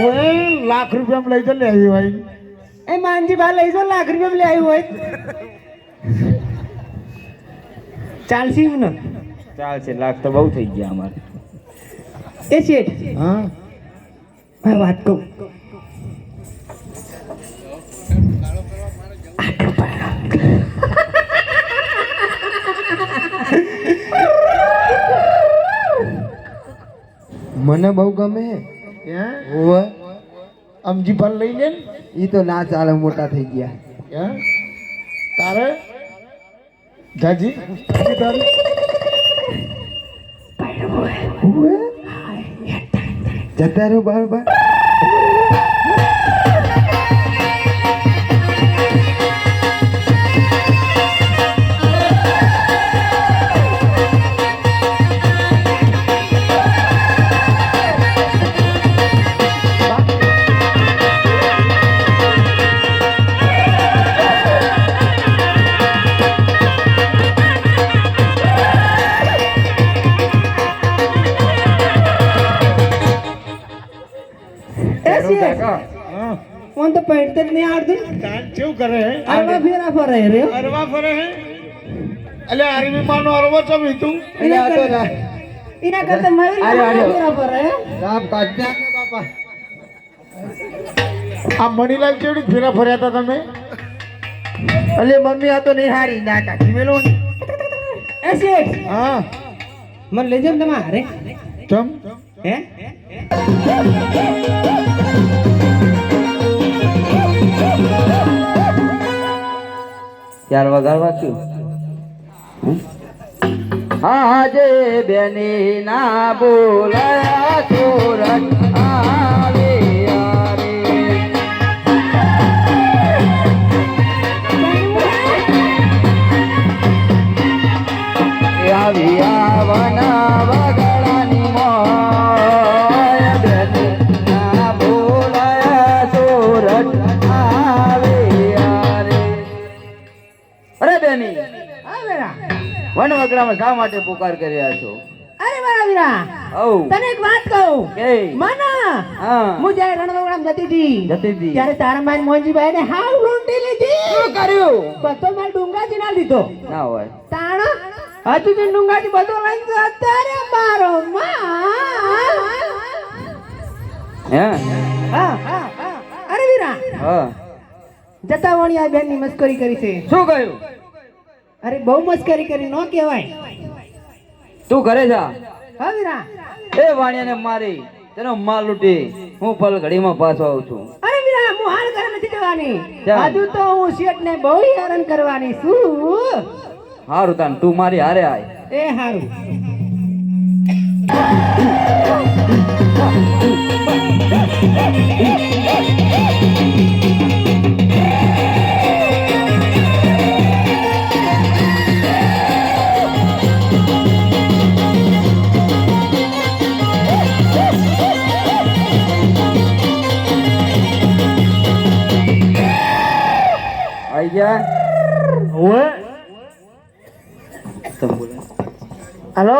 ઓએ લાખ રૂપિયા લઈ ચાલે આવી હોય. એ માનજી બા લઈ જો લાખ રૂપિયા લઈ આવી હોય. ચાલશે એમ ને? ચાલશે લાખ તો બહુ થઈ ગયા અમારે. એ શેઠ હા? હા વાત કહું. મને બહુ ગમે. અમજી પણ લઈ લે ને. ઈ તો ના ચાલે મોટા થઈ ગયા. તારે? જાજી તારે જતા રહ્યો બાર બાર. હા. મને તો પેન્ટ જ નહીં આવડતું. કેવું કરે અરવા ફેરા ફરે રે અરવા ફરે હે? એટલે આર્મી માનો અરવા ચમ તું એના કરતા મયુર. ફેરા ફરે રામ કાઢ્યા બાપા. આ મણીલાલ કેવડી ફેરા ફર્યા હતા તમે? અલે મમ્મી આ તો નહીં હારી. ના કાઢી મેલો એસે એ શેઠ. હા. મને લઈ જાવ તમારે. ચમ? હે? ચાર વગાડવા કયું આજે બેની ના બોલાયા ચોરટ આવે. વન વગડામાં શા માટે પુકાર કર્યા છો? અરે મારા વીરા તને એક વાત કહું. કે માના હું. જ્યારે રણવગડામ જતી હતી જતી હતી. ત્યારે તારા માન મોહનજીભાઈ ને હાવ લૂંટી લીધી. શું કર્યું? બધો માલ ડુંગાજી ના લીધો. ના હોય. તાણ હજુ જે ડુંગાજી બધો લઈને જતા રે મારો માં હા? હા હા. અરે વીરા હા. જતા વણી આ બેનની મસ્કરી કરી છે. શું કહ્યું અરે બહુ મસ્કરી કરી નો કહેવાય. તું ઘરે જા. હા વીરા એ વાણિયાને મારી તેનો માલ લૂટી હું પલ ઘડીમાં પાછો આવું છું. અરે વીરા હું હાલ ઘરે નથી જવાની. હજુ તો હું શેઠને બહુ હેરાન કરવાની છું. હારું તાન તું મારી હારે આય. એ હારું. આઈ જા ઓએ તમે બોલો હલો